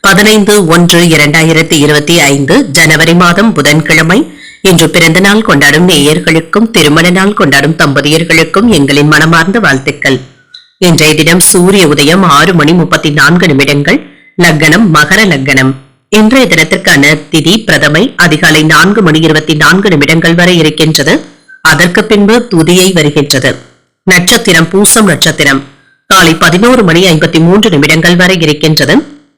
பதினைந்து ஒன்று இரண்டாயிரத்தி இருபத்தி ஐந்து ஜனவரி மாதம் புதன்கிழமை. இன்று பிறந்த நாள் கொண்டாடும் நேயர்களுக்கும் திருமண நாள் கொண்டாடும் தம்பதியர்களுக்கும் எங்களின் மனமார்ந்த வாழ்த்துக்கள். இன்றைய தினம் சூரிய உதயம் ஆறு மணி முப்பத்தி நான்கு நிமிடங்கள். லக்னம் மகர லக்னம். இன்றைய தினத்திற்கான திதி பிரதமை அதிகாலை நான்கு மணி இருபத்தி நான்கு நிமிடங்கள் வரை இருக்கின்றது. அதற்கு பின்பு துதியை வருகின்றது. நட்சத்திரம் பூசம் நட்சத்திரம். காலை பதினோரு மணி ஐம்பத்தி மூன்று நிமிடங்கள் வரை இருக்கின்றது.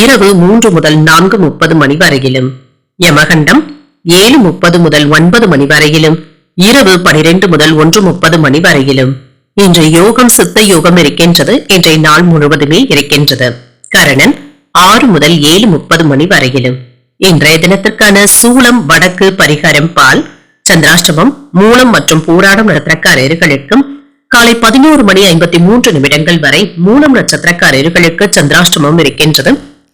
இரவு மூன்று முதல் நான்கு முப்பது மணி வரையிலும். யமகண்டம் ஏழு முப்பது முதல் ஒன்பது மணி வரையிலும். இரவு பனிரெண்டு முதல் ஒன்று முப்பது மணி வரையிலும். இன்று யோகம் சித்த யோகம் இருக்கின்றது. இன்றைய நாள் முழுவதுமே இருக்கின்றது. கரணன் ஆறு முதல் ஏழு முப்பது மணி வரையிலும். இன்றைய தினத்திற்கான சூளம் வடக்கு பரிகாரம் பால் சந்திராஷ்டமம் மூலம் மற்றும் பூராடம் நட்சத்திரக்காரர்களுக்கும் காலை பதினோரு மணி ஐம்பத்தி மூன்று நிமிடங்கள் வரை மூலம் நட்சத்திரக்காரர்களுக்கு சந்திராஷ்டமம் இருக்கின்றது.